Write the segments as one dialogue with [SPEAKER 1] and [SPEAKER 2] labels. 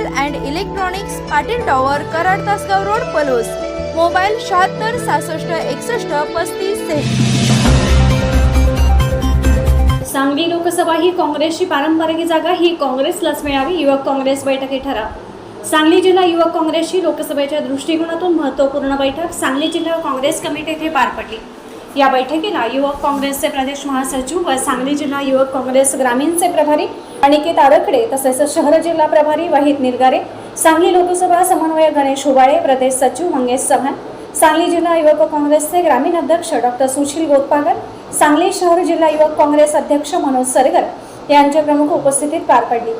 [SPEAKER 1] mobile and electronics Patil tower Karad Tasgaon road Palus. Mobile शहात्तर सहासष्ट एकसष्ट पस्तीस
[SPEAKER 2] सांगली लोकसभा ही काँग्रेसची पारंपरिक जागा ही काँग्रेसलाच मिळावी युवक काँग्रेस बैठकी ठराव. सांगली जिल्हा युवक काँग्रेसची लोकसभेच्या दृष्टिकोनातून महत्त्वपूर्ण बैठक सांगली जिल्हा काँग्रेस कमिटी येथे पार पडली. या बैठकीला युवक काँग्रेसचे प्रदेश महासचिव व सांगली जिल्हा युवक काँग्रेस ग्रामीणचे प्रभारी अनिकेत आरखडे तसेच शहर जिल्हा प्रभारी वहीद निरगारे सांगली लोकसभा समन्वय गणेश हुबाळे प्रदेश सचिव मंगेश चव्हाण सांगली जिल्हा युवक काँग्रेसचे ग्रामीण अध्यक्ष डॉक्टर सुशील गोतपागर सांगली शहर जिल्हा युवक काँग्रेस अध्यक्ष मनोज सरगर यांच्या प्रमुख उपस्थितीत पार पडली.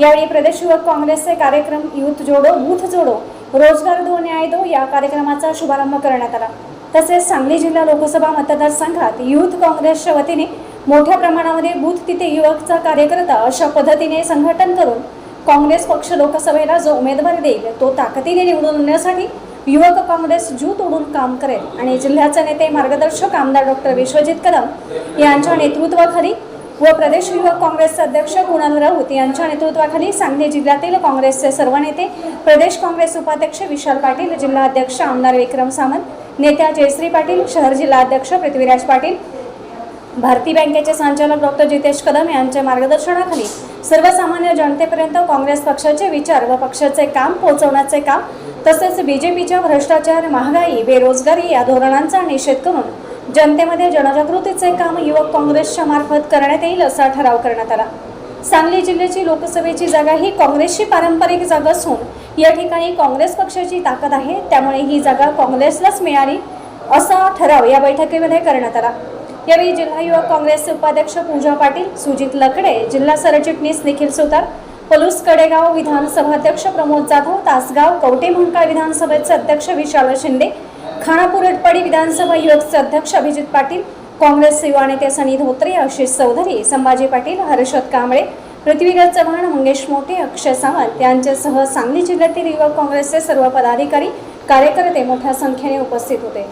[SPEAKER 2] यावेळी प्रदेश युवक काँग्रेसचे कार्यक्रम युथ जोडो बूथ जोडो रोजगार दो न्याय दो या कार्यक्रमाचा शुभारंभ करण्यात आला. तसेच सांगली जिल्हा लोकसभा मतदारसंघात युथ काँग्रेसच्या वतीने मोठ्या प्रमाणामध्ये बूथ तिथे युवकचा कार्यकर्ता अशा पद्धतीने संघटन करून काँग्रेस पक्ष लोकसभेला जो उमेदवार देईल तो ताकदीने निवडून आणण्यासाठी युवक काँग्रेस जू तोडून काम करेल. आणि जिल्ह्याचे नेते मार्गदर्शक आमदार डॉक्टर विश्वजित कदम यांच्या नेतृत्वाखाली व प्रदेश युवक काँग्रेसचे अध्यक्ष कुणाल राऊत यांच्या नेतृत्वाखाली सांगली जिल्ह्यातील काँग्रेसचे सर्व नेते प्रदेश काँग्रेस उपाध्यक्ष विशाल पाटील जिल्हा अध्यक्ष आमदार विक्रम सामंत नेत्या जयश्री पाटील शहर जिल्हा अध्यक्ष पृथ्वीराज पाटील भारती बँकेचे संचालक डॉक्टर जितेश कदम यांच्या मार्गदर्शनाखाली सर्वसामान्य जनतेपर्यंत काँग्रेस पक्षाचे विचार व पक्षाचे काम पोहोचवण्याचे काम तसेच बीजेपीच्या भ्रष्टाचार महागाई बेरोजगारी या धोरणांचा निषेध करून जनतेमध्ये जनजागृतीचे काम युवक काँग्रेसच्या मार्फत करण्यात येईल असा ठराव करण्यात आला. सांगली जिल्ह्याची लोकसभेची जागा ही काँग्रेसची पारंपरिक जागा असून या ठिकाणी काँग्रेस पक्षाची ताकद आहे त्यामुळे ही जागा काँग्रेसलाच मिळाली असा ठराव या बैठकीमध्ये करण्यात आला. यावेळी जिल्हा युवक काँग्रेसचे उपाध्यक्ष पूजा पाटील सुजित लकडे जिल्हा सरचिटणीस निखिल सुतार पलूस कडेगाव विधानसभा अध्यक्ष प्रमोद जाधव तासगाव कवटे मंकाळ विधानसभेचे अध्यक्ष विशाल शिंदे खानापूर एटपाडी विधानसभा युवकचे अध्यक्ष अभिजित पाटील काँग्रेस युवा नेते सनी धोत्रे आशिष चौधरी संभाजी पाटील हर्षद कांबळे पृथ्वीराज चव्हाण मंगेश मोठे अक्षय सावंत यांच्यासह सांगली जिल्ह्यातील युवक काँग्रेसचे सर्व पदाधिकारी कार्यकर्ते मोठ्या संख्येने उपस्थित होते.